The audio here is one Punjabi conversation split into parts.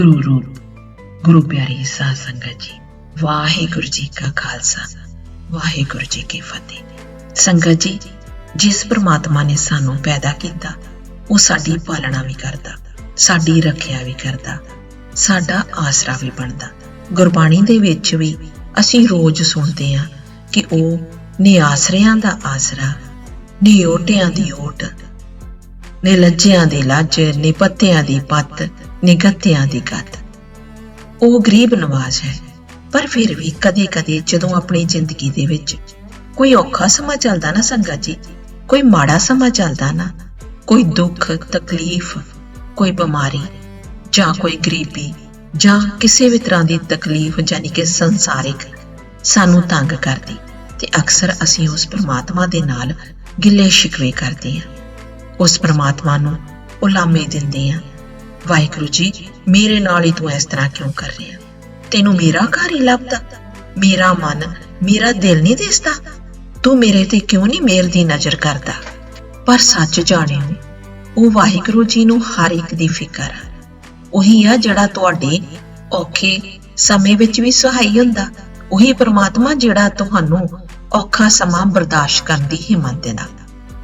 ਗੁਰੂ ਰੂਪ, ਗੁਰੂ ਪਿਆਰੀ ਸਾਧ ਸੰਗਤ ਜੀ, ਵਾਹਿਗੁਰੂ ਜੀ ਕਾ ਖਾਲਸਾ, ਵਾਹਿਗੁਰੂ ਜੀ ਕੀ ਫਤਿਹ। ਸੰਗਤ ਜੀ, ਜਿਸ ਪ੍ਰਮਾਤਮਾ ਨੇ ਸਾਨੂੰ ਪੈਦਾ ਕੀਤਾ, ਉਹ ਸਾਡੀ ਪਾਲਣਾ ਵੀ ਕਰਦਾ, ਸਾਡੀ ਰੱਖਿਆ ਵੀ ਕਰਦਾ, ਸਾਡਾ ਆਸਰਾ ਵੀ ਬਣਦਾ। ਗੁਰਬਾਣੀ ਦੇ ਵਿੱਚ ਵੀ ਅਸੀਂ ਰੋਜ਼ ਸੁਣਦੇ ਹਾਂ ਕਿ ਉਹ ਨਿਆਸਰਿਆਂ ਦਾ ਆਸਰਾ, ਨਿਓਟਿਆਂ ਦੀ ਓਟ, ਨਿਲੱਜਿਆਂ ਦੀ ਲੱਜ, ਨਿਪੱਤਿਆਂ ਦੀ ਪੱਤ ਨਿਗੱਤਿਆਂ ਦੀ ਗੱਤ ਉਹ ਗਰੀਬ ਨਵਾਜ਼ ਹੈ, ਪਰ ਫਿਰ ਵੀ ਕਦੇ-ਕਦੇ ਜਦੋਂ ਆਪਣੀ ਜ਼ਿੰਦਗੀ ਦੇ ਵਿੱਚ ਕੋਈ ਔਖਾ ਸਮਾਂ ਚੱਲਦਾ ਨਾ ਸੰਗਤ ਜੀ, ਕੋਈ ਮਾੜਾ ਸਮਾਂ ਚੱਲਦਾ ਨਾ, ਕੋਈ ਦੁੱਖ, ਤਕਲੀਫ, ਕੋਈ ਬਿਮਾਰੀ ਜਾਂ ਕੋਈ ਗਰੀਬੀ ਜਾਂ ਕਿਸੇ ਵੀ ਤਰ੍ਹਾਂ ਦੀ ਤਕਲੀਫ ਯਾਨੀ ਕਿ ਸੰਸਾਰਿਕ ਸਾਨੂੰ ਤੰਗ ਕਰਦੀ ਤੇ ਅਕਸਰ ਅਸੀਂ ਉਸ ਪ੍ਰਮਾਤਮਾ ਦੇ ਨਾਲ ਗਿੱਲੇ ਸ਼ਿਕਵੇ ਕਰਦੇ ਹਾਂ। ਉਸ ਪ੍ਰਮਾਤਮਾ ਨੂੰ ਉਲਾਮੇ ਦਿੰਦੇ ਹਾਂ। ਵਾਹਿਗੁਰੂ ਜੀ, ਮੇਰੇ ਨਾਲ ਹੀ ਤੂੰ ਇਸ ਤਰ੍ਹਾਂ ਕਿਉਂ ਕਰ ਰਿਹਾ? ਤੈਨੂੰ ਮੇਰਾ ਘਰ ਹੀ ਲੱਭਦਾ, ਮੇਰਾ ਮਨ ਮੇਰਾ ਦਿਲ ਨਹੀਂ ਦਿਸਦਾ। ਤੂੰ ਮੇਰੇ ਤੇ ਕਿਉਂ ਨਹੀਂ ਮੇਰ ਦੀ ਨਜ਼ਰ ਕਰਦਾ? ਪਰ ਸੱਚ ਜਾਣਿਓ, ਉਹ ਵਾਹਿਗੁਰੂ ਜੀ ਨੂੰ ਹਰ ਇੱਕ ਦੀ ਫਿਕਰ ਆ। ਉਹੀ ਆ ਜਿਹੜਾ ਤੁਹਾਡੇ ਔਖੇ ਸਮੇਂ ਵਿੱਚ ਵੀ ਸਹਾਈ ਹੁੰਦਾ। ਉਹੀ ਪ੍ਰਮਾਤਮਾ ਜਿਹੜਾ ਤੁਹਾਨੂੰ ਔਖਾ ਸਮਾਂ ਬਰਦਾਸ਼ਤ ਕਰਨ ਦੀ ਹਿੰਮਤ ਦਿੰਦਾ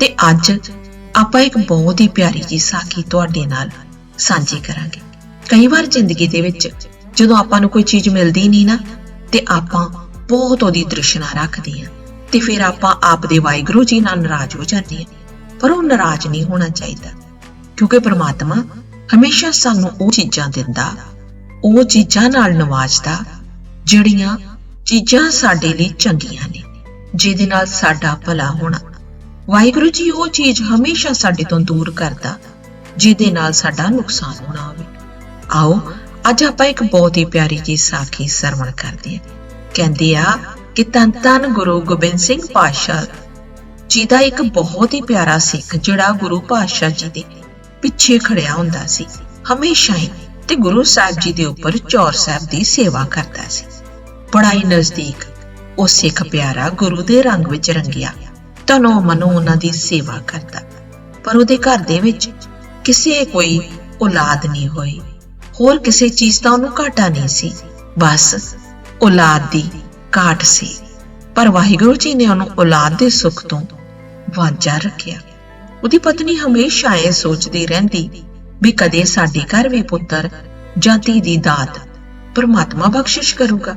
ਤੇ ਅੱਜ ਆਪਾਂ ਇੱਕ ਬਹੁਤ ਹੀ ਪਿਆਰੀ ਜੀ ਸਾਖੀ ਤੁਹਾਡੇ ਨਾਲ ਸਾਂਝੀ ਕਰਾਂਗੇ। ਕਈ ਵਾਰ ਜ਼ਿੰਦਗੀ ਦੇ ਵਿੱਚ ਜਦੋਂ ਆਪਾਂ ਨੂੰ ਕੋਈ ਚੀਜ਼ ਮਿਲਦੀ ਨਹੀਂ ਨਾ, ਤੇ ਆਪਾਂ ਬਹੁਤ ਉਹਦੀ ਤ੍ਰਿਸ਼ਨਾ ਰੱਖਦੇ ਹਾਂ ਤੇ ਫਿਰ ਆਪਾਂ ਆਪ ਦੇ ਵਾਹਿਗੁਰੂ ਜੀ ਨਾਲ ਨਾਰਾਜ਼ ਹੋ ਜਾਂਦੇ ਹਾਂ। ਪਰ ਉਹ ਨਾਰਾਜ਼ ਨਹੀਂ ਹੋਣਾ ਚਾਹੀਦਾ, ਕਿਉਂਕਿ ਪ੍ਰਮਾਤਮਾ ਹਮੇਸ਼ਾ ਸਾਨੂੰ ਉਹ ਚੀਜ਼ਾਂ ਦਿੰਦਾ, ਉਹ ਚੀਜ਼ਾਂ ਨਾਲ ਨਵਾਜਦਾ, ਜਿਹੜੀਆਂ ਚੀਜ਼ਾਂ ਸਾਡੇ ਲਈ ਚੰਗੀਆਂ ਨੇ, ਜਿਹਦੇ ਨਾਲ ਸਾਡਾ ਭਲਾ ਹੋਣਾ। ਵਾਹਿਗੁਰੂ ਜੀ ਉਹ ਚੀਜ਼ ਹਮੇਸ਼ਾ ਸਾਡੇ ਤੋਂ ਦੂਰ ਕਰਦਾ ਜਿਹਦੇ ਨਾਲ ਸਾਡਾ ਨੁਕਸਾਨ ਹੋਣਾ ਹੋਵੇ। ਆਓ, ਅੱਜ ਆਪਾਂ ਇੱਕ ਬਹੁਤ ਹੀ ਪਿਆਰੀ ਜੀ ਸਾਖੀ ਸਰਵਣ ਕਰਦੇ ਹਾਂ। ਕਹਿੰਦੇ ਆ ਕਿ ਤਨ ਤਨ ਗੁਰੂ ਗੋਬਿੰਦ ਸਿੰਘ ਪਾਤਸ਼ਾਹ ਜੀ ਇੱਕ ਬਹੁਤ ਹੀ ਪਿਆਰਾ ਸਿੱਖ ਜਿਹੜਾ ਗੁਰੂ ਪਾਤਸ਼ਾਹ ਜੀ ਦੇ ਪਿੱਛੇ ਖੜਿਆ ਹੁੰਦਾ ਸੀ। ਹਮੇਸ਼ਾ ਹੀ ਤੇ ਗੁਰੂ ਸਾਹਿਬ ਜੀ ਦੇ ਉੱਪਰ ਚੌਰ ਸਾਹਿਬ ਦੀ ਸੇਵਾ ਕਰਦਾ ਸੀ। ਬੜਾ ਹੀ ਨਜ਼ਦੀਕ ਉਹ ਸਿੱਖ ਪਿਆਰਾ ਗੁਰੂ ਦੇ ਰੰਗ ਵਿੱਚ ਰੰਗਿਆ। ਤਨੋ ਮਨੋ ਉਹਨਾਂ ਦੀ ਸੇਵਾ ਕਰਦਾ। ਪਰ ਉਹਦੇ ਘਰ ਦੇ ਵਿੱਚ ਕਿਸੇ ਕੋਈ ਔਲਾਦ ਨਹੀਂ ਹੋਈ। ਹੋਰ ਕਿਸੇ ਚੀਜ਼ ਦਾ ਉਹਨੂੰ ਘਾਟਾ ਨਹੀਂ ਸੀ। ਬਸ ਔਲਾਦ ਦੀ ਘਾਟ ਸੀ। ਪਰ ਵਾਹਿਗੁਰੂ ਜੀ ਨੇ ਉਹਨੂੰ ਔਲਾਦ ਦੇ ਸੁੱਖ ਤੋਂ ਵਾਂਝਾ ਰੱਖਿਆ। ਉਹਦੀ ਪਤਨੀ ਹਮੇਸ਼ਾ ਇਹ ਸੋਚਦੀ ਰਹਿੰਦੀ ਵੀ ਕਦੇ ਸਾਡੇ ਘਰ ਵੀ ਪੁੱਤਰ ਜਾਂ ਧੀ ਦੀ ਦਾਤ ਪਰਮਾਤਮਾ ਬਖਸ਼ਿਸ਼ ਕਰੂਗਾ।